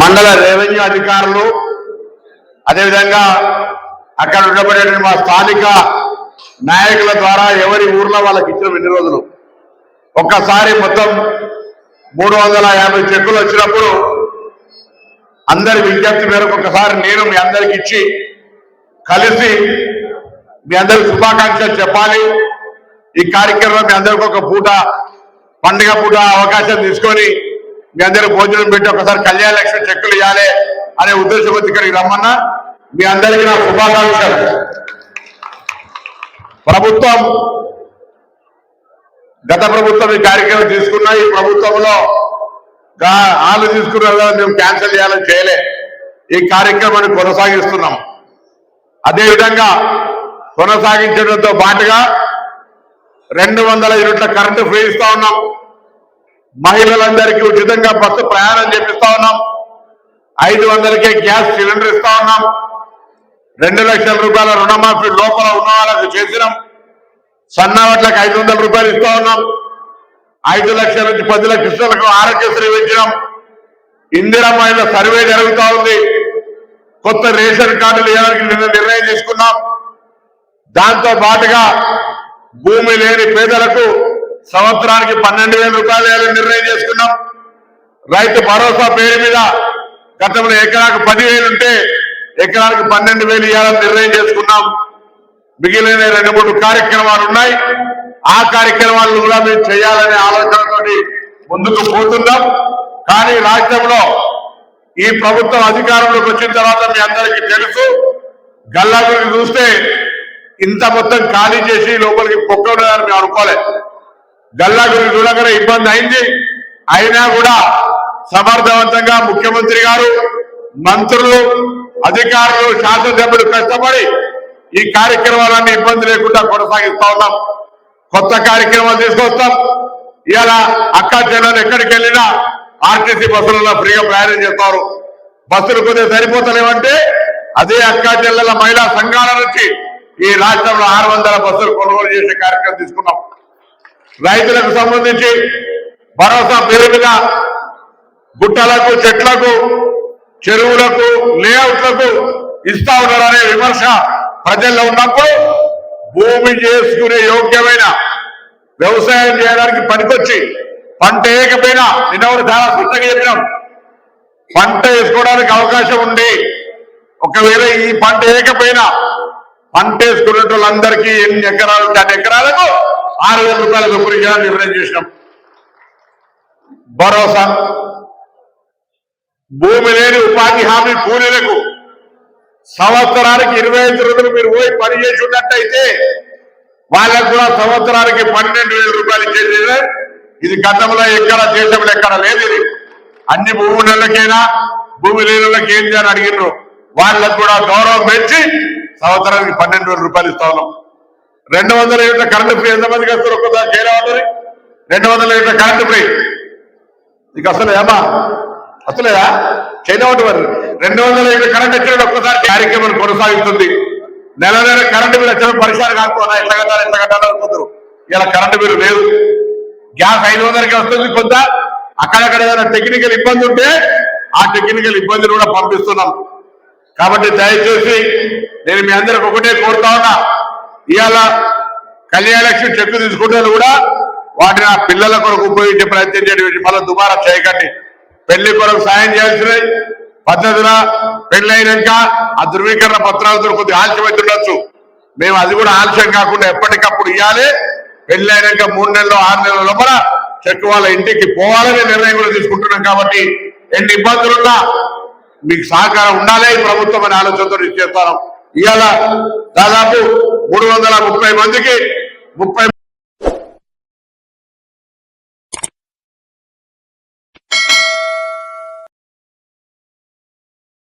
మండల రెవెన్యూ అధికారులు అదేవిధంగా అక్కడ ఉండబడేటువంటి మా స్థానిక నాయకుల ద్వారా ఎవరి ఊర్లో వాళ్ళకి ఇచ్చిన ఎన్ని రోజులు. ఒక్కసారి మొత్తం మూడు వందల యాభై చెక్కులు వచ్చినప్పుడు అందరి విజ్ఞప్తి మేరకు ఒకసారి నేను మీ అందరికి ఇచ్చి కలిసి మీ అందరికి శుభాకాంక్షలు చెప్పాలి. ఈ కార్యక్రమం మీ అందరికి ఒక పూట పండుగ పూట అవకాశం తీసుకొని మీ అందరి భోజనం పెట్టి ఒకసారి కళ్యాణ లక్ష్మి చెక్కులు ఇవ్వాలి అనే ఉద్దేశం వచ్చి ఇక్కడికి రమ్మన్నా. మీ అందరికీ నా శుభాకాంక్షలు. ప్రభుత్వం గత ప్రభుత్వం ఈ కార్యక్రమం తీసుకున్నా ఈ ప్రభుత్వంలో గా- వాళ్ళు తీసుకున్నారు కదా మేము క్యాన్సిల్ చేయాలని చేయలే. ఈ కార్యక్రమాన్ని కొనసాగిస్తున్నాం. అదేవిధంగా కొనసాగించడంతో పాటుగా రెండు వందల యూనిట్ల కరెంటు ఫ్రీ ఇస్తా ఉన్నాం. మహిళలందరికీ ఉచితంగా బస్సు ప్రయాణం చేపిస్తా ఉన్నాం. ఐదు వందలకే గ్యాస్ సిలిండర్ ఇస్తా ఉన్నాం. రెండు లక్షల రూపాయల రుణమాఫీ లోపల ఉన్న వాళ్ళకు చేసినాం. సన్నవట్లకు ఐదు వందల రూపాయలు ఇస్తా ఉన్నాం. ఐదు లక్షల నుంచి పది లక్షలకు ఆరోగ్యశ్రీ పెంచినాం ఇందిరమ్మ సర్వే జరుగుతూ ఉంది. కొత్త రేషన్ కార్డులు ఇవ్వడానికి నిన్న నిర్ణయం తీసుకున్నాం. దాంతో పాటుగా భూమి లేని పేదలకు సంవత్సరానికి పన్నెండు వేల రూపాయలు ఇవ్వాలని నిర్ణయం చేసుకున్నాం. రైతు భరోసా పేరు మీద గతంలో ఎకరాకు పదివేలు ఉంటే ఎకరానికి పన్నెండు వేలు ఇవ్వాలని నిర్ణయం చేసుకున్నాం. మిగిలిన రెండు మూడు కార్యక్రమాలు ఉన్నాయి. ఆ కార్యక్రమాలను కూడా మేము చేయాలనే ఆలోచనతోటి ముందుకు పోతున్నాం. కానీ రాష్ట్రంలో ఈ ప్రభుత్వం అధికారంలోకి వచ్చిన తర్వాత మీ అందరికీ తెలుసు గల్లా గురించి చూస్తే ఇంత మొత్తం ఖాళీ చేసి లోపలికి పొక్క ఉన్నదని మేము అనుకోలేదు. గల్లా చూడగానే ఇబ్బంది అయింది. అయినా కూడా సమర్థవంతంగా ముఖ్యమంత్రి గారు మంత్రులు అధికారులు శాసనసభ్యులు కష్టపడి ఈ కార్యక్రమాలన్నీ ఇబ్బంది లేకుండా కొనసాగిస్తా ఉన్నాం. కొత్త కార్యక్రమాలు తీసుకొస్తాం. ఇలా అక్క చెల్లెలు ఎక్కడికి వెళ్ళినా ఆర్టీసీ బస్సులలో ఫ్రీగా ప్రయాణం చేస్తారు. బస్సులు కొద్దిగా సరిపోతలేవంటే అదే అక్క జిల్లాల మహిళా సంఘాల నుంచి ఈ రాష్ట్రంలో ఆరు వందల బస్సులు కొనుగోలు చేసే కార్యక్రమం తీసుకున్నాం. రైతులకు సంబంధించి భరోసా పేరు గుట్టలకు చెట్లకు చెరువులకు లేఅవుట్లకు ఇస్తా ఉన్నారనే విమర్శ ప్రజల్లో ఉన్నప్పుడు భూమి చేసుకునే యోగ్యమైన వ్యవసాయం చేయడానికి పనికొచ్చి పంట వేయకపోయినా నిన్న చాలా స్పష్టంగా చెప్పినాం. పంట వేసుకోవడానికి అవకాశం ఉంది. ఒకవేళ ఈ పంట వేయకపోయినా పంట వేసుకునే వాళ్ళందరికీ ఎన్ని ఎకరాలు దాని ఎకరాలకు ఆరు వేల రూపాయల చొప్పున నిర్ణయం చేసినాం. భరోసా. భూమి లేని ఉపాధి హామీ కూలీలకు సంవత్సరానికి ఇరవై ఐదు రోజులు మీరు పోయి పని చేసి ఉన్నట్టయితే వాళ్ళకు కూడా సంవత్సరానికి పన్నెండు వేల రూపాయలు ఇచ్చేది ఇది గతంలో ఎక్కడ దేశంలో ఎక్కడ లేదు ఇది. అన్ని భూమి నెలకైనా భూమి లేని ఏంటి అని అడిగినారు వాళ్ళకు కూడా గౌరవం పెంచి సంవత్సరానికి పన్నెండు వేల రూపాయలు ఇస్తా ఉన్నాం. రెండు వందల యూనిట్ల కరెంటు ఫ్రీ ఎంతమందికి వస్తారు ఒక్కసారి చేయలేమంటారు రెండు వందల యూనిట్ల కరెంటు ఫ్రీ. నీకు అసలు ఏమా అసలేదా చైనా ఒకటి మరి. రెండు వందల ఐదు కరెంట్ వచ్చిన ఒక్కసారి కార్యక్రమం కొనసాగుతుంది నెల నెల కరెంటు బిల్లు వచ్చిన పరిసరాలు కాకపోతే ఎట్లా కట్టాలి ఎట్లా కట్టాలి అనుకుంటారు. ఇలా కరెంటు బిల్లు లేదు. గ్యాస్ ఐదు వందలకి వస్తుంది కొంత. అక్కడక్కడ ఏదైనా టెక్నికల్ ఇబ్బంది ఉంటే ఆ టెక్నికల్ ఇబ్బందులు కూడా పంపిస్తున్నాం. కాబట్టి దయచేసి నేను మీ అందరికి ఒకటే కోరుతా ఉన్నా. ఇవాళ కళ్యాణలక్ష్మి చెక్కు తీసుకుంటే కూడా. వాటిని ఆ పిల్లల కొరకు ఉపయోగించే ప్రయత్నం చేయడం మళ్ళీ దుబారా చేయకండి. పెళ్ళి కొరకు సాయం చేయాల్సినవి పద్ధతిన పెళ్ళైనాక ఆ ధృవీకరణ పత్రాలతో కొద్దిగా ఆలస్యం అవుతుండొచ్చు మేము అది కూడా ఆలస్యం కాకుండా ఎప్పటికప్పుడు ఇవ్వాలి పెళ్ళైనాక మూడు నెలలు ఆరు నెలల లోపల చెక్ వాళ్ళ ఇంటికి పోవాలనే నిర్ణయం కూడా తీసుకుంటున్నాం కాబట్టి ఎన్ని ఇబ్బందులున్నా మీకు సహకారం ఉండాలి ప్రభుత్వం అనే ఆలోచనతో చేస్తాను. ఇవాళ దాదాపు మూడు వందల ముప్పై మందికి ముప్పై